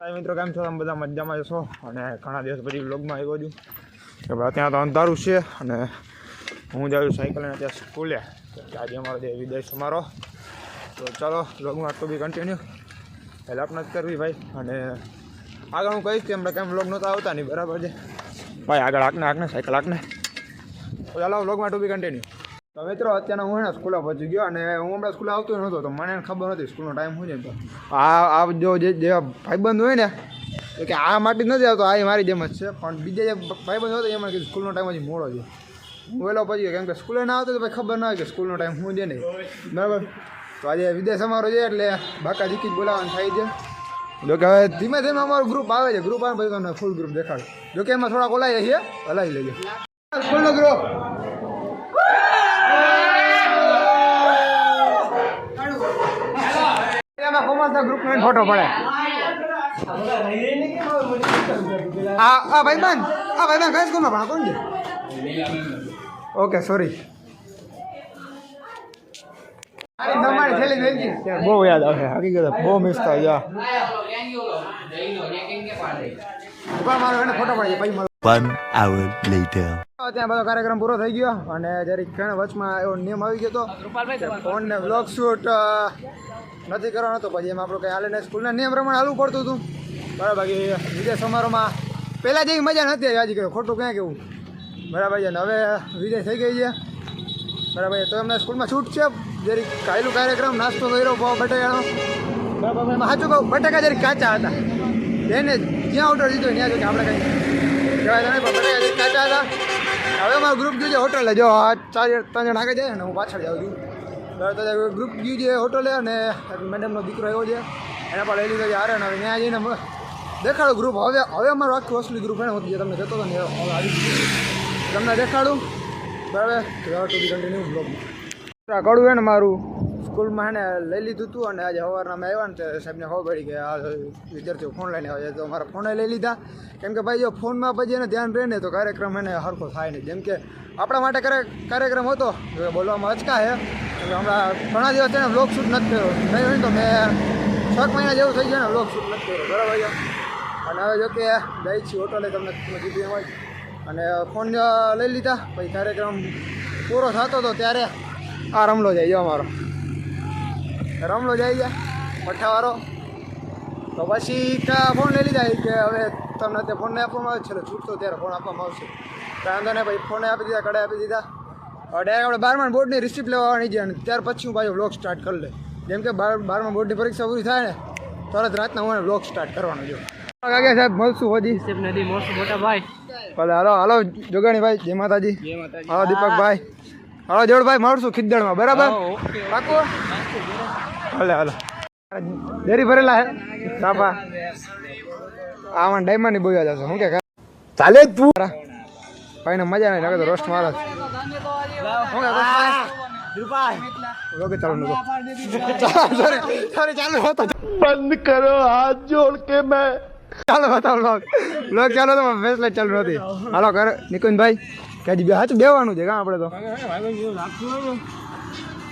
હાય મિત્રો, કેમ છો? તમે બધા મજામાં છો? અને ઘણા દિવસ પછી વ્લોગમાં આવ્યો છું. કે ભાઈ ત્યાં તો અંધારું છે અને હું જાઉં છું સાયકલ અને ત્યાં સ્કૂલે આજે અમારો જે વિદેશ અમારો તો ચાલો વ્લોગમાં તો બી કન્ટિન્યુ હેલ્પ નથી કરવી ભાઈ. અને આગળ હું કહીશ કે હમણાં કેમ વ્લોગ નહોતા આવતા નહીં બરાબર છે? ભાઈ, આગળ આંકને આગને સાયકલ આગને ચાલો વ્લોગમાં ટુ બી કન્ટિન્યુ તો મિત્રો અત્યારે હું એને સ્કૂલે પહોંચી ગયો અને હું હમણાં સ્કૂલે આવતો નહોતો, તો મને ખબર નથી સ્કૂલનો ટાઈમ શું છે તો. આ આ જો જે ભાઈબંધ હોય ને તો કે આ માટે નથી આવતો, આ મારી જેમ જ છે. પણ બીજા જે ભાઈબંધ હોય તો એમાં કીધું, સ્કૂલનો ટાઈમ હજી મોડો છે. હું વહેલો પહોંચી ગયો, કેમ કે સ્કૂલે ના આવતો તો ભાઈ ખબર ના હોય કે સ્કૂલનો ટાઈમ શું છે નહીં બરાબર? તો આજે વિદેશ અમારો છે એટલે બાકા જીકી બોલાવવાનું થાય છે. જો કે હવે ધીમે ધીમે અમારું ગ્રુપ આવે છે. ગ્રુપ આવે પછી તમને ફૂલ ગ્રુપ દેખાડ. જો કે એમાં થોડાક ઓલાઈએ છીએ હલાવી લેજો. સ્કૂલનો ગ્રુપ કોમર્સના ગ્રુપનો ફોટો પડે. આ આ ભાઈબંધ આ ભાઈબંધ કઈ સ્કૂલમાં ભણા કોણ ઓકે સોરી બહુ યાદ આવે હકીકત બહુ મિસ થાય જા. ત્યાં બધો કાર્યક્રમ પૂરો થઈ ગયો અને જરીક ઘણા વચમાં એવો નિયમ આવી ગયો હતો ફોન ને બ્લોગ શૂટ નથી કરવાનો, તો પછી એમ આપણું કંઈ હાલે સ્કૂલના નિયમ પ્રમાણે હાલવું પડતું હતું. બરાબર, બાકી વિજય સમારોહમાં પહેલાં જેવી મજા નથી આવી, આજે કહ્યું ખોટું ક્યાં કેવું બરાબર છે ને હવે વિજય થઈ ગઈ છે. બરાબર છે તો એમને સ્કૂલમાં છૂટ છે. જરી કાયલું કાર્યક્રમ, નાસ્તો કર્યો ભાવ બટાકાનો. બરાબર એમાં સાચું કહું, બટાકા જરી કાચા હતા. એને જ્યાં ઓર્ડર દીધો ત્યાં જો કે આપણે કંઈ કહેવાય તો નહીં બટાકા જરી કાચા હતા. હવે અમારું ગ્રુપ છે હોટલે જો ચાર ત્રણ જણ આગળ જાય ને, હું પાછળ જાઉં છું. ગ્રુપ ગયું છે હોટલે અને મેડમનો દીકરો આવ્યો છે. એના પણ લઈ લીધો છે હારે હવે ત્યાં જઈને દેખાડું ગ્રુપ હવે હવે અમારું આખું અસલી ગ્રુપ એને હોતી તમને જતો હતો ને હવે આવી તમને દેખાડું? બરાબર. કન્ટિન્યુ બ્લોગમાં કડું એને મારું? સ્કૂલમાં એને લઈ લીધું હતું અને આજે સવારના મેં આવ્યા ને સાહેબને ખબર પડી કે આ વિદ્યાર્થીઓ ફોન લઈને આવે તો મારા ફોને લઈ લીધા. કેમ કે ભાઈ જો ફોનમાં પછી એને ધ્યાન રહે ને તો કાર્યક્રમ એને સરખો થાય નહીં. જેમ કે આપણા માટે કાર્ય- કાર્યક્રમ હતો. બોલવામાં અચકા છે. હમણાં ઘણા દિવસ છે ને વ્લોગ શૂટ નથી કર્યો. નહીં હોય તો મેં છ મહિના જેવું થઈ ગયું ને વ્લોગ શૂટ નથી કર્યો. બરાબર અને હવે જો કે જાય છીએ હોટલે તમને તમે કીધું એમ હોય અને ફોન લઈ લીધા. પછી કાર્યક્રમ પૂરો થતો હતો ત્યારે આ રમલો જાય અમારો. રમલો જાય ગયા પઠ્ઠાવાળો તો પછી ત્યાં ફોન લઈ લીધા કે હવે તમને તે ફોનને આપવામાં આવે છેલ્લો એટલે છૂટતો ત્યારે ફોન આપવામાં આવશે. વાંધો નહીં ભાઈ ફોને આપી દીધા કડે આપી દીધા. હવે ડાયરેક્ટ આપણે બારમા બોર્ડની રિસિપ્ટ લેવાની છે અને ત્યાર પછી હું પાછો બ્લોગ સ્ટાર્ટ કરી લે જેમ કે બાર બારમા બોર્ડની પરીક્ષા પૂરી થાય ને તરત રાતના હું બ્લોગ સ્ટાર્ટ કરવાનો જો કાકા સાહેબ મળશું હજી. નદી મોટા ભાઈ ભલે હાલો હાલો જોગાણીભાઈ જય માતાજી. હાલો દીપકભાઈ. હા દેવડભાઈ મળશું ખીદડમાં બરાબર? પાકું? હાલે હાલે. ભરેલા હે? સાપા. આમાં ડાયમંડની બોયા જશે હું કે ચાલે તું. ભાઈ ને મજા નહીં લાગે રોસ્ટ મારો હું બંધ કરો હાથ જોડ કે મેં ચાલો બતાવો લોક લોક ચાલો તો ફેસલેટ ચાલુ નથી. હાલો કર નિકુંજભાઈ, કે હજી બે હાચું બેવાનું છે, કાં આપણે તો?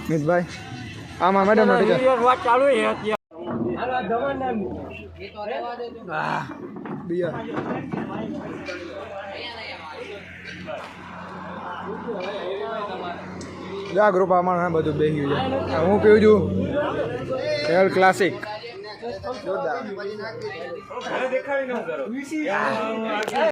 મિતભાઈ આમાં મેડમ ચાલુ બિયર જા ગ્રુપ બધું બેસી ગયું છે. હું પીવું છું એલ ક્લાસિક જોરદાર